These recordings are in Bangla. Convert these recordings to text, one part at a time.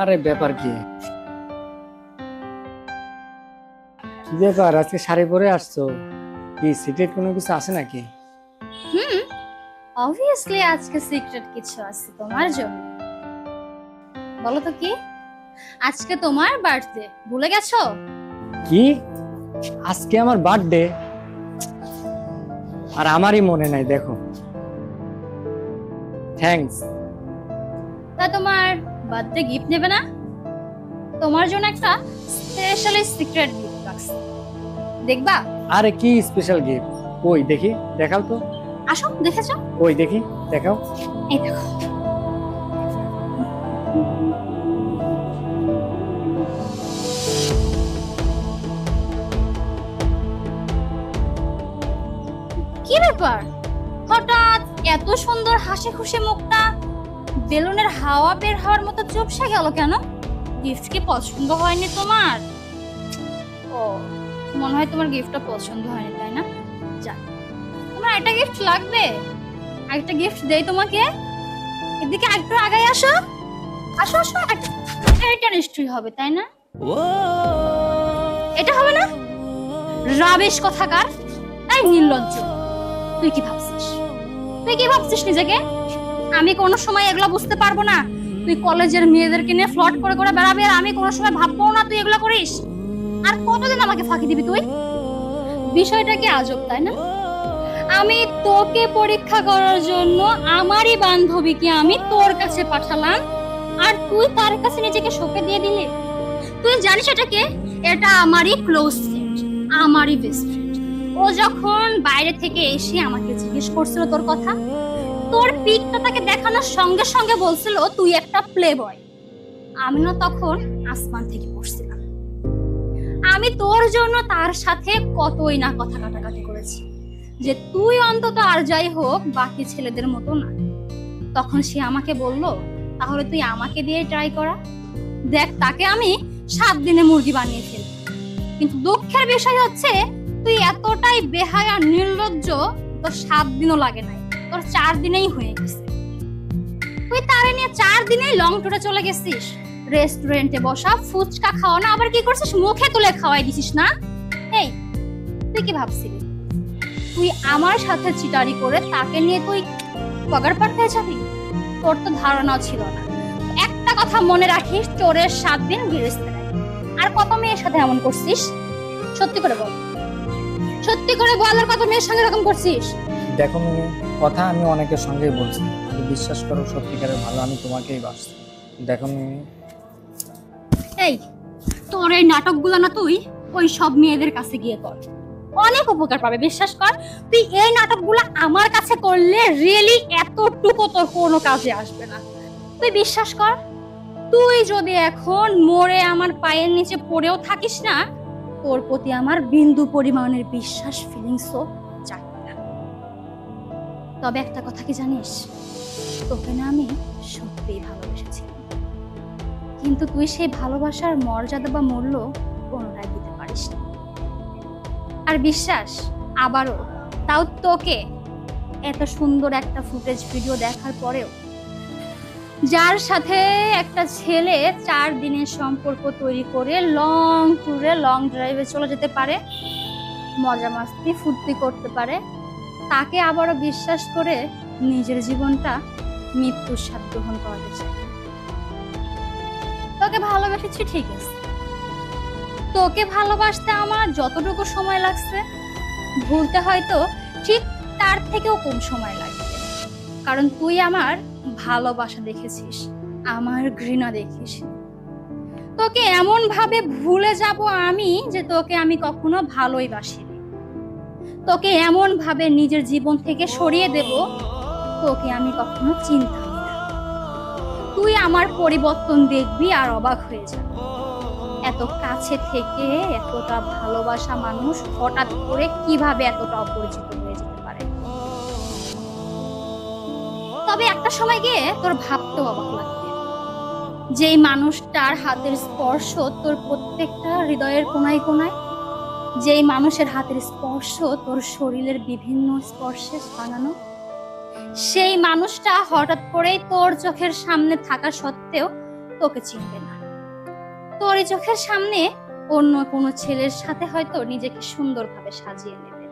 আরে ব্যাপার কি? কি ব্যাপার? আজকে শাড়ি পরে আসছো? কি সিক্রেট কোনো কিছু আছে নাকি? হুম অবভিয়াসলি আজকে সিক্রেট কিছু আছে তোমার জন্য। বলো তো কি? আজকে তোমার বার্থডে ভুলে গেছো? কি? আজকে আমার বার্থডে আর আমারই মনে নাই দেখো। থ্যাঙ্কস তা তোমার বার্থডে গিফট নেবে না? তোমার জন্য একটা স্পেশালি সিক্রেট গিফট রাখছি দেখবা? আরে কি স্পেশাল গিফট কই দেখি দেখাও তো। আসো দেখেছ কই দেখি দেখাও। এই দেখো। কি ব্যাপার? হঠাৎ এত সুন্দর হাসি খুশি মুখটা বেলুনের হাওয়া বের হওয়ার মতো চুপসে গেল কেন? গিফট কি পছন্দ হয়নি তোমার? ও, মনে হয় তোমার গিফটটা পছন্দ হয়নি, তাই না? যাক তোমার একটা গিফট লাগবে। একটা গিফট দেই তোমাকে। এদিকে একটু আগাই আসো। আসো আসো এটা নিশ্চয়ই হবে, তাই না? এটা হবে না? রাবেশ কথাকার। তাই নির্লজ্জ। তুই কি ভাবছিস? তুই কি ভাবছিস নিজেকে? আমি কোনো সময় এগুলো বুঝতে পারব না। তুই কলেজের মেয়েদেরকে নিয়ে ফ্লট করে করে বেড়াবি আর আমি কোনো সময় ভাববো না তুই এগুলো করিস। আর কতদিন আমাকে ফাঁকি দিবি তুই? বিষয়টা কি আজব, তাই না? আমি তোকে পরীক্ষা করার জন্য আমারই বান্ধবীকে আমি তোর কাছে পাঠালাম আর তুই তার কাছে নিজেকে সঁপে দিয়ে দিলি। তুই জানিস এটা কে? এটা আমারই ক্লোজ ফ্রেন্ড আমারই বেস্ট ফ্রেন্ড ও যখন বাইরে থেকে এসে আমাকে জিজ্ঞেস করছিল তোর কথা তোর পিকটা তাকে দেখানোর সঙ্গে সঙ্গে বলছিল, তুই একটা প্লে বয় আমি না তখন আসমান থেকে পড়ছিলাম। আমি তোর জন্য তার সাথে কতই না কথা কাটাকাটি করেছি, যে তুই অন্তত আর যাই হোক বাকি ছেলেদের মতো না। তখন সে আমাকে বলল, তাহলে তুই আমাকে দিয়ে ট্রাই করা। দেখ, তাকে আমি সাত দিনে মুরগি বানিয়ে ফেলি কিন্তু দুঃখের বিষয় হচ্ছে, তুই এতটাই বেহায়া, নির্লজ্জ, তোর সাত দিনও লাগে নাই। তোর চার দিনেই হয়ে গেছে। তুই তারে নিয়ে চার দিনেই লং টুরে চলে গেছিস। রেস্টুরেন্টে বসা, ফুচকা খাওয়ানো, আবার কি করছিস? মুখে তুলে খাওয়াই দিছিস না? এই, তুই কি ভাবছিলি? তুই আমার সাথে চিটারি করে তাকে নিয়ে তুই পগার পার যাবি? তোর তো ধারণাও ছিল না। একটা কথা মনে রাখিস, চোরের সাত দিন গিরস্তে নেয় আর কত মেয়ের সাথে এমন করছিস? সত্যি করে বল। সত্যি করে বল আর কত মেয়ের সঙ্গে এরকম করছিস? দেখো কথা আমি অনেকের সঙ্গেই বলছি কিন্তু বিশ্বাস করো সত্যিকারের ভালো, আমি তোমাকেই বাসছি। দেখো এই, তোর এই নাটকগুলো না তুই ওই সব মেয়েদের কাছে গিয়ে কর। অনেক উপকার পাবে, বিশ্বাস কর। তুই এই নাটকগুলো আমার কাছে করলে রিয়েলি এতটুকু তোর কোনো কাজে আসবে না। তুই বিশ্বাস কর, তুই যদি এখন মরে আমার পায়ের নিচে পড়েও থাকিস না, তোর প্রতি আমার বিন্দু পরিমাণের বিশ্বাস ফিলিংসও জাগবে না তবে একটা কথা কি জানিস? তোকে না আমি সত্যিই ভালোবেসেছিলাম কিন্তু তুই সেই ভালোবাসার মর্যাদা বা মূল্য পুনরায় দিতে পারিস না। আর বিশ্বাস, আবারও, তাও তোকে এত সুন্দর একটা ফুটেজ ভিডিও দেখার পরেও। যার সাথে একটা ছেলে চার দিনের সম্পর্ক তৈরি করে লং ট্যুরে লং ড্রাইভে চলে যেতে পারে মজা মাস্তি ফুর্তি করতে পারে তাকে আবারও বিশ্বাস করে নিজের জীবনটা মৃত্যুর স্বাদ গ্রহণ করাতে চায়। তোকে ভালোবেসেছি ঠিক আছে। তোকে ভালোবাসতে আমার যতটুকু সময় লাগছে, ভুলতে হয়তো ঠিক তার থেকেও কম সময় লাগবে। কারণ তুই আমার ভালোবাসা দেখেছিস, আমার ঘৃণা দেখিস। তোকে এমন ভাবে ভুলে যাব আমি যে তোকে আমি কখনো ভালোই বাসিনি। তোকে এমন ভাবে নিজের জীবন থেকে সরিয়ে দেব, তোকে আমি কখনো চিন্তা তুই আমার পরিবর্তন দেখবি আর অবাক হয়ে যাবি। এত কাছে থেকে এতটা ভালোবাসা মানুষ হঠাৎ করে কীভাবে এতটা অপরিচিত হয়ে যেতে পারে? তবে একটা সময় গিয়ে তোর ভাবতেও অবাক লাগবে। যেই মানুষটার হাতের স্পর্শ তোর প্রত্যেকটা হৃদয়ের কোনায় কোনায় যেই মানুষের হাতের স্পর্শ তোর শরীরের বিভিন্ন স্পর্শে বানানো সেই মানুষটা হঠাৎ করেই তোর চোখের সামনে থাকা সত্ত্বেও তোকে চিনবে না। তোর চোখের সামনে অন্য কোনো ছেলের সাথে হয়তো নিজেকে সুন্দরভাবে সাজিয়ে নেবে।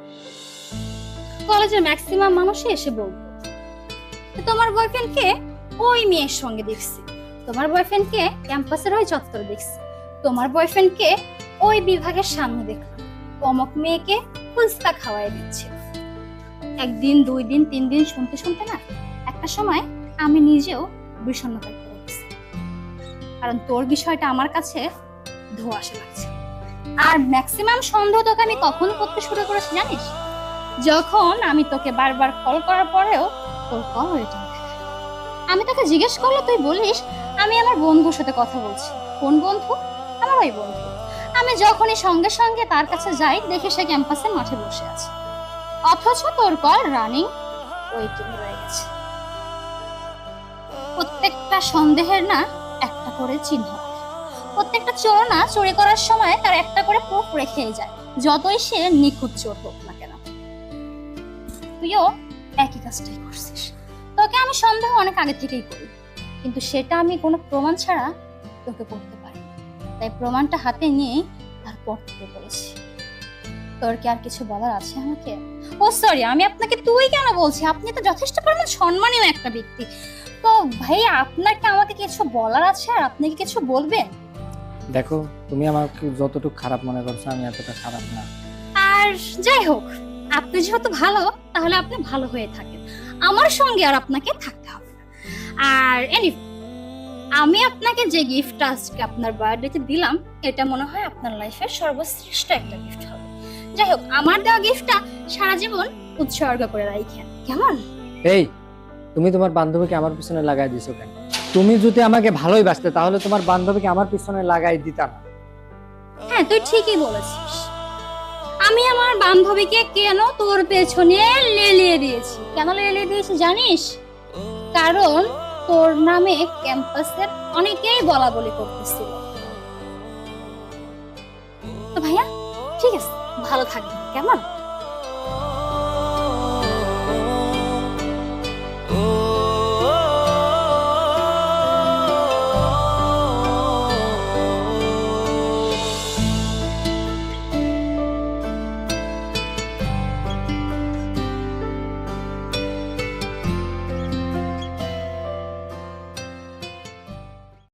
কলেজের ম্যাক্সিমাম মানুষই এসে বলব, "তো তোমার বয়ফ্রেন্ডকে ওই মেয়ের সঙ্গে দেখছি, তোমার বয়ফ্রেন্ডকে ক্যাম্পাসের ওই চত্বরে দেখছি, তোমার বয়ফ্রেন্ডকে ওই বিভাগের সামনে দেখলাম। অমক মেয়েকে ফুচকা খাওয়াই দিচ্ছে। একদিন, দুই দিন, তিন দিন শুনতে শুনতে না একটা সময় আমি নিজেও বিষণ্ণতায় কারণ তোর বিষয়টা আমার কাছে ধোঁয়াশা লাগছে। আর ম্যাক্সিমাম সন্দেহ তোকে আমি কখন করতে শুরু করেছি জানিস? যখন আমি তোকে বারবার কল করার পরেও তোর কল রিটার্ন আমি তোকে জিজ্ঞেস করলে তুই বলিস, আমি আমার বন্ধুর সাথে কথা বলছি। কোন বন্ধু? আমার ওই বন্ধু। আমি যখনই সঙ্গে সঙ্গে তার কাছে যাই, দেখি সে ক্যাম্পাসের মাঠে বসে আছে। অথচ তোর কল রানিং ওয়েটিং রয়ে গেছে। প্রত্যেকটা সন্দেহের না একটা করে চিহ্ন প্রত্যেকটা চোর না চুরি করার সময় তার একটা করে প্রুফ রেখেই যায়। যতই সে নিখুঁত চোর হোক না কেন। তুইও একই কাজটাই করছিস। তোকে আমি সন্দেহ অনেক আগে থেকেই করি। কিন্তু সেটা আমি কোনো প্রমাণ ছাড়া তোকে করতে। তাই প্রমাণটা হাতে নিয়ে তারপর তোকে বলেছি। তোর কি আর কিছু বলার আছে আমাকে? ও সরি আমি আপনাকে তুই কেন বলছি? আপনি তো যথেষ্ট পরিমাণ সম্মানীয় একটা ব্যক্তি। তো ভাই আপনাকে আমাকে কিছু বলার আছে? আর আপনি কি কিছু বলবেন? দেখো তুমি আমাকে যতটুকু খারাপ মনে করছ আমি এতটা খারাপ না। আর যাই হোক আপনি যেহেতু ভালো তাহলে আপনি ভালো হয়ে থাকেন। আমার সঙ্গে আর আপনাকে থাকতে হবে আর এনি আমি আপনাকে যে গিফটটা আজকে আপনার বার্থডেতে দিলাম এটা মনে হয় আপনার লাইফের সর্বশ্রেষ্ঠ একটা গিফট হবে। যাই হোক আমার দেওয়া গিফটটা সারা জীবন উৎসর্গ করে রাখেন কেমন? এই তুমি তোমার বান্ধবীকে আমার পিছনে লাগাই দিছো কেন? তুমি যদি আমাকে ভালোই বাসতে তাহলে তোমার বান্ধবীকে আমার পিছনে লাগাই দিতা না। হ্যাঁ তুই ঠিকই বলেছিস। আমি আমার বান্ধবীকে কেন তোর পেছনে লেলিয়ে দিয়েছি? কেন লেলিয়ে দিয়েছি জানিস? কারণ তোর নামে ক্যাম্পাসের অনেকেই বলা বলি করতেছিল। তো ভাইয়া ঠিক আছে ভালো থাকবেন কেমন?